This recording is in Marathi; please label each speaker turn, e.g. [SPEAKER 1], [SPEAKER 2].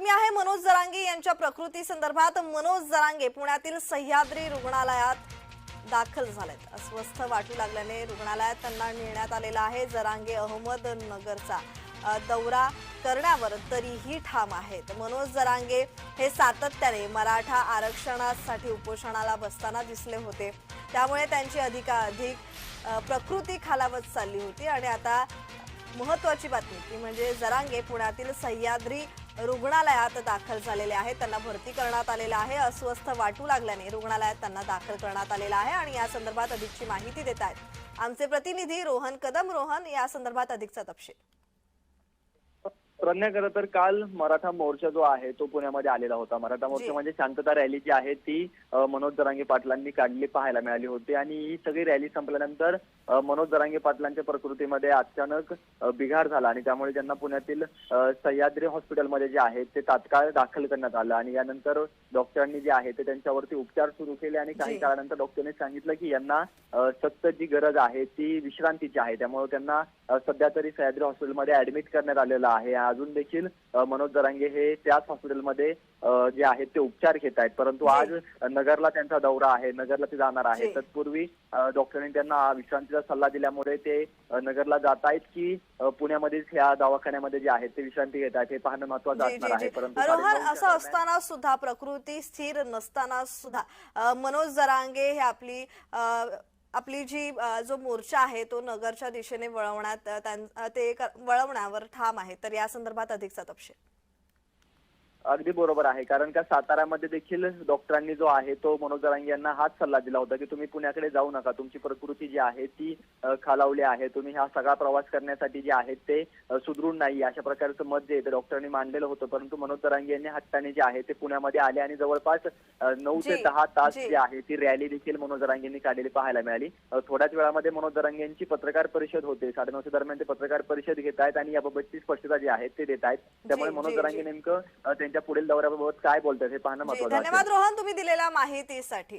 [SPEAKER 1] बातमी आहे मनोज जरांगे यांच्या प्रकृती संदर्भात. मनोज जरांगे पुण्यातील सह्याद्री रुग्णालयात दाखल झालेत. अस्वस्थ वाटू लागल्याने रुग्णालयात त्यांना नेण्यात आलेला आहे. जरांगे अहमदनगरचा दौरा करण्यावर तरीही ठाम आहेत. मनोज जरांगे हे सातत्याने मराठा आरक्षणासाठी उपोषणाला बसताना दिसले होते. त्यामुळे त्यांची अधिकाधिक प्रकृती खालावत चालली होती. आणि आता महत्वाची बातमी ती म्हणजे जरांगे पुण्यातील सह्याद्री रुग्णालयात दाखल झालेले आहेत. त्यांना भरती करण्यात आलेलं आहे. अस्वस्थ वाटू लागल्याने रुग्णालयात त्यांना दाखल करण्यात आलेलं आहे आणि या संदर्भात अधिकची माहिती देत आहेत. आमचे प्रतिनिधी रोहन कदम रोहन या संदर्भात अधिकचा तपशील.
[SPEAKER 2] प्रज्ञा खरं तर काल मराठा मोर्चा जो आहे तो पुण्यामध्ये आलेला होता. मराठा. मोर्चा म्हणजे शांतता रॅली जी आहे ती मनोज जरांगे पाटलांनी काढली पाहायला मिळाली होती. आणि ही सगळी रॅली संपल्यानंतर मनोज जरांगे पाटलांच्या प्रकृतीमध्ये अचानक बिघाड झाला. आणि त्यामुळे त्यांना पुण्यातील सह्याद्री हॉस्पिटलमध्ये जे आहे ते तात्काळ दाखल करण्यात आलं. आणि यानंतर डॉक्टरांनी जे आहे ते त्यांच्यावरती उपचार सुरू केले. आणि काही. काळानंतर डॉक्टरने सांगितलं की यांना सक्त जी गरज आहे ती विश्रांतीची आहे. त्यामुळे त्यांना सध्या तरी सह्याद्री हॉस्पिटलमध्ये ऍडमिट करण्यात आलेलं आहे. अजून देखील मनोज जरांगे हे त्याच हॉस्पिटलमध्ये जे आहेत ते उपचार घेत आहेत. परंतु
[SPEAKER 1] जी.
[SPEAKER 2] आज नगरला त्यांचा दौरा आहे. नगरला ते जाणार. आहे. तत्पूर्वी अ, डॉक्टरांनी त्यांना विश्रांतीचा सल्ला दिल्यामुळे ते नगरला जात आहेत की पुण्यामध्येच ह्या दवाखान्यामध्ये जे आहेत ते विश्रांती घेत आहेत. हे पाहणं महत्वाचं असणार आहे. परंतु
[SPEAKER 1] असं असताना सुद्धा प्रकृती स्थिर नसताना सुद्धा मनोज जरांगे हे आपली आपली जी जो मोर्चा आहे तो नगरच्या दिशेने वळवण्यात त्यां- ते वळवण्यावर ठाम आहे. तर या संदर्भात अधिकचा तपशील.
[SPEAKER 2] अगदी बरोबर आहे. कारण का साताऱ्यामध्ये देखील डॉक्टरांनी जो आहे तो मनोज जरांगे यांना हाच सल्ला दिला होता की तुम्ही पुण्याकडे जाऊ नका. तुमची प्रकृती जी आहे ती खालावली आहे. तुम्ही हा सगळा प्रवास करण्यासाठी जे आहेत ते सुदृढ नाही अशा प्रकारचं मत जे आहे ते डॉक्टरांनी मांडलेलं होतं. परंतु मनोज जरांगे यांनी हट्टाने जे आहे ते पुण्यामध्ये आले आणि जवळपास नऊ ते दहा तास
[SPEAKER 1] जी.
[SPEAKER 2] आहे ती रॅली देखील मनोज जरांगे यांनी काढलेली पाहायला मिळाली. थोड्याच वेळामध्ये मनोज जरांगे यांची पत्रकार परिषद होते. साडेनऊच्या दरम्यान ते पत्रकार परिषद घेत आहेत आणि याबाबतची स्पष्टता जी आहे ते देत आहेत. त्यामुळे मनोज जरांगे
[SPEAKER 1] जी.
[SPEAKER 2] नेमकं त्यांच्या पुढील दौऱ्याबाबत काय बोलतात हे पाहणं महत्वाचं
[SPEAKER 1] धन्यवाद. रोहन तुम्ही दिलेल्या माहितीसाठी